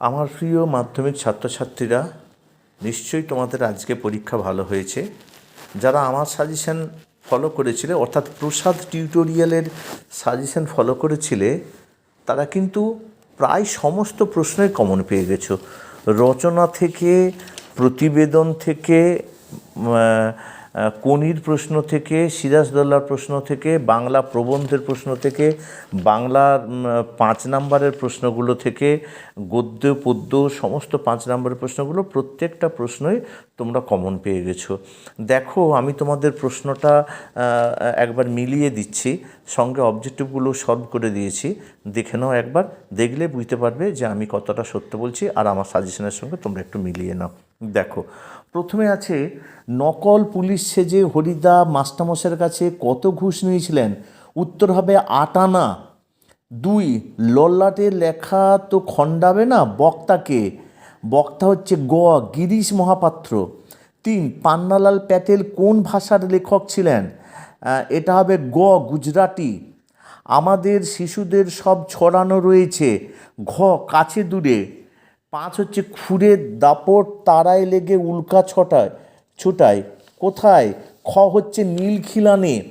আমার প্রিয় মাধ্যমিক ছাত্রছাত্রীরা, নিশ্চয়ই তোমাদের আজকে পরীক্ষা ভালো হয়েছে। যারা আমার সাজেশন ফলো করেছিলে, অর্থাৎ প্রসাদ টিউটোরিয়ালের সাজেশন ফলো করেছিলে, তারা কিন্তু প্রায় সমস্ত প্রশ্নের কমন পেয়ে গেছো। রচনা থেকে, প্রতিবেদন থেকে কনির প্রশ্ন থেকে সিরাজদৌল্লার প্রশ্ন থেকে, বাংলা প্রবন্ধের প্রশ্ন থেকে, বাংলার পাঁচ নাম্বারের প্রশ্নগুলো থেকে, গদ্য, পদ্য, সমস্ত পাঁচ নাম্বারের প্রশ্নগুলো প্রত্যেকটা প্রশ্নই তোমরা কমন পেয়ে গেছো। দেখো, আমি তোমাদের প্রশ্নটা একবার মিলিয়ে দিচ্ছি, সঙ্গে অবজেক্টিভগুলো সলভ করে দিয়েছি। দেখে নাও একবার, দেখলে বুঝতে পারবে যে আমি কতটা সত্য বলছি, আর আমার সাজেশনের সঙ্গে তোমরা একটু মিলিয়ে নাও। দেখো, প্রথমে আছে, নকল পুলিশ সেজে হরিদা মাস্টারমশের কাছে কত ঘুষ নিয়েছিলেন? উত্তর হবে আট আনা দুই, লল্লাটে লেখা তো খণ্ডাবে না বক্তাকে? বক্তা হচ্ছে গ গিরিশ মহাপাত্র। তিন, পান্নালাল প্যাটেল কোন ভাষার লেখক ছিলেন? এটা হবে গ গুজরাটি। আমাদের শিশুদের সব ছড়ানো রয়েছে। ঘ, কাছে দূরে। পাঁচ হচ্ছে খুঁড়ে দাপট তারায় লেগে উল্কা ছটায়, ছুটায়। কোথায়? খ হচ্ছে নীলখিলানে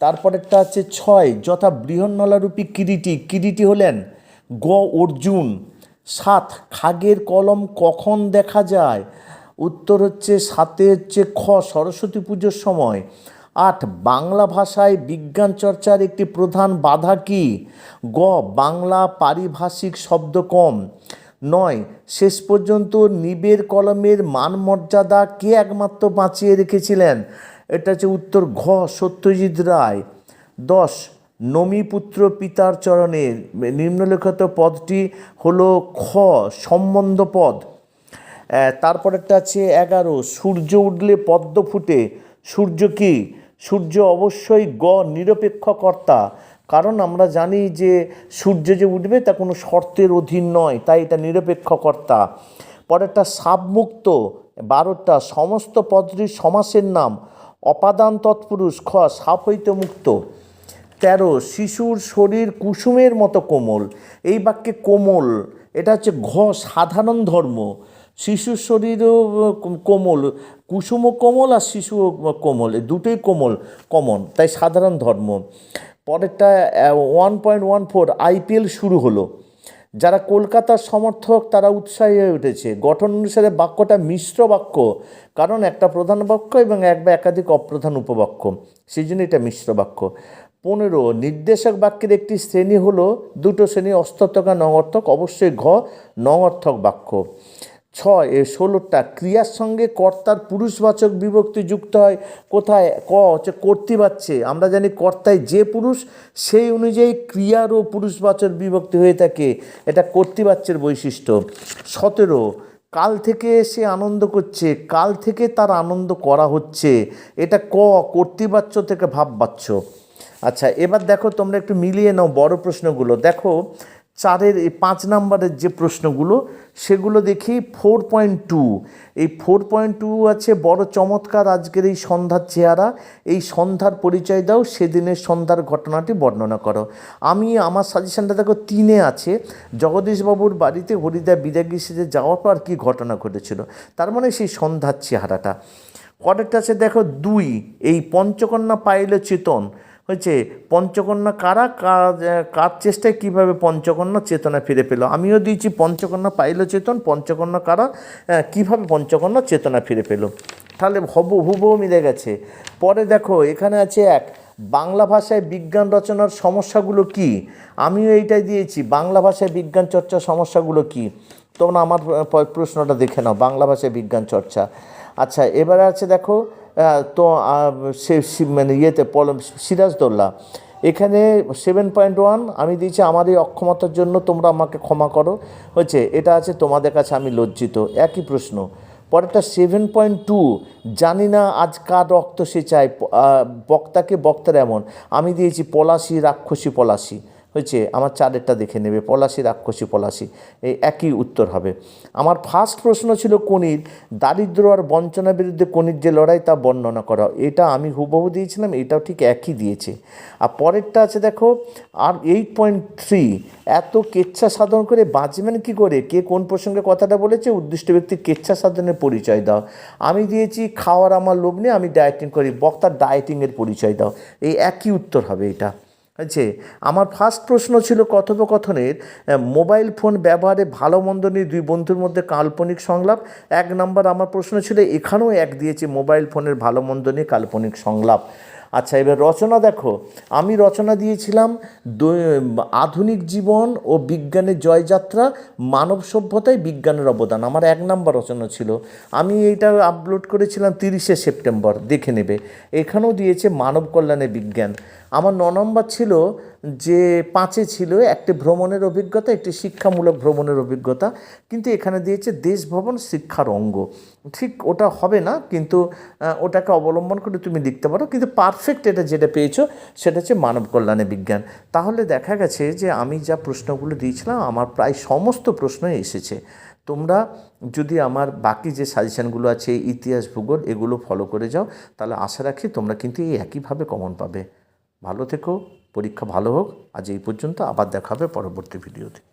তারপরেরটা আছে ছয়, যথা বৃহন্নলারূপী কিরিটি। কিরিটি হলেন গ অর্জুন। সাত, খাগের কলম কখন দেখা যায়? উত্তর হচ্ছে সাতে হচ্ছে খ, সরস্বতী পুজোর সময়। আট, বাংলা ভাষায় বিজ্ঞান চর্চার একটি প্রধান বাধা কি? গ, বাংলা পারিভাষিক শব্দ কম। নয়, শেষ পর্যন্ত নিবের কলমের মান মর্যাদা কে একমাত্র বাঁচিয়ে রেখেছিলেন? এটা হচ্ছে উত্তর ঘ, সত্যজিৎ রায়। দশ, নমিপুত্র পিতার চরণে নিম্নলিখিত পদটি হলো খ, সম্বন্ধ পদ। তারপরেরটা আছে এগারো, সূর্য উঠলে পদ্ম ফুটে। সূর্য কি? সূর্য অবশ্যই গ, নিরপেক্ষ কর্তা। কারণ আমরা জানি যে সূর্য যে উঠবে তা কোনো শর্তের অধীন নয়, তাই এটা নিরপেক্ষ কর্তা পরেরটা সাবমুক্ত বারোটা সমস্ত পদটির সমাসের নাম, অপাদান তৎপুরুষ, খ, সাপ হইতে মুক্ত। তেরো, শিশুর শরীর কুসুমের মতো কোমল। এই বাক্যে কোমল, এটা হচ্ছে ঘ, সাধারণ ধর্ম। শিশুর শরীরও কোমল, কুসুমও কোমল আর শিশুও কোমল দুটোই কোমল কমন তাই সাধারণ ধর্ম। পরেরটা one point one four IPL শুরু হলো। যারা কলকাতার সমর্থক, তারা উৎসাহী হয়ে উঠেছে। গঠন অনুসারে বাক্যটা মিশ্র বাক্য, কারণ একটা প্রধান বাক্য এবং এক বা একাধিক অপ্রধান উপবাক্য। সেই জন্য এটা মিশ্র বাক্য। পনেরো, নির্দেশক বাক্যের একটি শ্রেণি হলো দুটো শ্রেণি অস্তর্থক আর নঙর্থক অবশ্যই ঘ নঙর্থক বাক্য। ছয় ষোলোটা, ক্রিয়ার সঙ্গে কর্তার পুরুষবাচক বিভক্তি যুক্ত হয়। কোথায়? ক, হচ্ছে কর্তৃবাচ্যে আমরা জানি কর্তায় যে পুরুষ, সেই অনুযায়ী ক্রিয়ারও পুরুষবাচক বিভক্তি হয়ে থাকে। এটা কর্তৃবাচ্যের বৈশিষ্ট্য। সতেরো, কাল থেকে সে আনন্দ করছে। কাল থেকে তার আনন্দ করা হচ্ছে। এটা ক, কর্তৃবাচ্য থেকে ভাববাচ্য। আচ্ছা এবার দেখো তোমরা একটু মিলিয়ে নাও বড় প্রশ্নগুলো। দেখো চারের এই পাঁচ নাম্বারের যে প্রশ্নগুলো, সেগুলো দেখি ফোর পয়েন্ট টু। এই ফোর পয়েন্ট টু আছে বড় চমৎকার আজকের এই সন্ধ্যার চেহারা। এই সন্ধ্যার পরিচয় দাও, সেদিনের সন্ধ্যার ঘটনাটি বর্ণনা করো। আমি আমার সাজেশনটা দেখো তিনে আছে। জগদীশবাবুর বাড়িতে হরিদা বিদাগী সেজে যাওয়ার পর কী ঘটনা ঘটেছিল? তার মানে সেই সন্ধ্যার চেহারাটা। পরেরটা আছে দেখো দুই। এই পঞ্চকন্যা পাইল চেতন। হয়েছে পঞ্চকন্যা কারা কার চেষ্টায় কীভাবে পঞ্চকন্যা চেতনা ফিরে পেল? আমিও দিয়েছি পঞ্চকন্যা, পাইল চেতন, পঞ্চকন্যা কারা কীভাবে পঞ্চকন্যা চেতনা ফিরে পেল? তাহলে হব হুবহু মিলে গেছে। পরে দেখো, এখানে আছে এক, বাংলা ভাষায় বিজ্ঞান রচনার সমস্যাগুলো কি? আমিও এইটাই দিয়েছি, বাংলা ভাষায় বিজ্ঞান চর্চার সমস্যাগুলো কি? তোমরা আমার প্রশ্নটা দেখে নাও, বাংলা ভাষায় বিজ্ঞান চর্চা। আচ্ছা এবারে আছে দেখো তো সে মানে ইয়েতে পলম, সিরাজদৌল্লা। এখানে সেভেন পয়েন্ট ওয়ান আমি দিয়েছি আমার এই অক্ষমতার জন্য, তোমরা আমাকে ক্ষমা করো। হচ্ছে, এটা আছে তোমাদের কাছে আমি লজ্জিত, একই প্রশ্ন। পরেরটা সেভেন পয়েন্ট টু জানি না আজ কার রক্ত সে চায় বক্তাকে, বক্তার এমন। আমি দিয়েছি পলাশি, রাক্ষসী পলাশি। হয়েছে, আমার চারেরটা দেখে নেবে, পলাশি, রাক্ষসী, পলাশি, এই একই উত্তর হবে। আমার ফার্স্ট প্রশ্ন ছিল কনির দারিদ্র আর বঞ্চনার বিরুদ্ধে কনির যে লড়াই তা বর্ণনা করা এটা আমি হুবহু দিয়েছিলাম, এটাও ঠিক একই দিয়েছে। আর পরেরটা আছে দেখো, আর এইট পয়েন্ট থ্রি এত কেচ্ছা সাধন করে বাঁচবেন কি করে? কে কোন প্রসঙ্গে কথাটা বলেছে? উদ্দিষ্ট ব্যক্তির কেচ্ছা সাধনের পরিচয় দাও। আমি দিয়েছি খাওয়ার আমার লোভ নেই, আমি ডায়েটিং করি, বক্তার ডায়েটিংয়ের পরিচয় দাও। এই একই উত্তর হবে এটা। আছে আমার ফার্স্ট প্রশ্ন ছিল কথোপকথনের মোবাইল ফোন ব্যবহারে ভালো মন্দ নিয়ে দুই বন্ধুর মধ্যে কাল্পনিক সংলাপ। এক নম্বর আমার প্রশ্ন ছিল, এখানেও এক দিয়েছে মোবাইল ফোনের ভালো মন্দ নিয়ে কাল্পনিক সংলাপ। আচ্ছা এবার রচনা দেখো। আমি রচনা দিয়েছিলাম আধুনিক জীবন ও বিজ্ঞানের জয়যাত্রা, মানব সভ্যতায় বিজ্ঞানের অবদান। আমার এক নম্বর রচনা ছিল। আমি এইটা আপলোড করেছিলাম তিরিশে সেপ্টেম্বর, দেখে নেবে। এখানেও দিয়েছে মানব কল্যাণে বিজ্ঞান। আমার ন নম্বর ছিল যে পাঁচে ছিল, একটি ভ্রমণের অভিজ্ঞতা, একটি শিক্ষামূলক ভ্রমণের অভিজ্ঞতা, কিন্তু এখানে দিয়েছে দেশ ভবন শিক্ষার অঙ্গ। ঠিক ওটা হবে না, কিন্তু ওটাকে অবলম্বন করে তুমি লিখতে পারো, কিন্তু পারফেক্ট এটা যেটা পেয়েছ, সেটা হচ্ছে মানব কল্যাণে বিজ্ঞান। তাহলে দেখা গেছে যে আমি যা প্রশ্নগুলো দিয়েছিলাম, আমার প্রায় সমস্ত প্রশ্নই এসেছে। তোমরা যদি আমার বাকি যে সাজেশানগুলো আছে, ইতিহাস, ভূগোল, এগুলো ফলো করে যাও, তাহলে আশা রাখি তোমরা কিন্তু এই একইভাবে কমন পাবে। ভালো থেকো। পরীক্ষা ভালো হোক। আজ এই পর্যন্ত আবার দেখা হবে পরবর্তী ভিডিওতে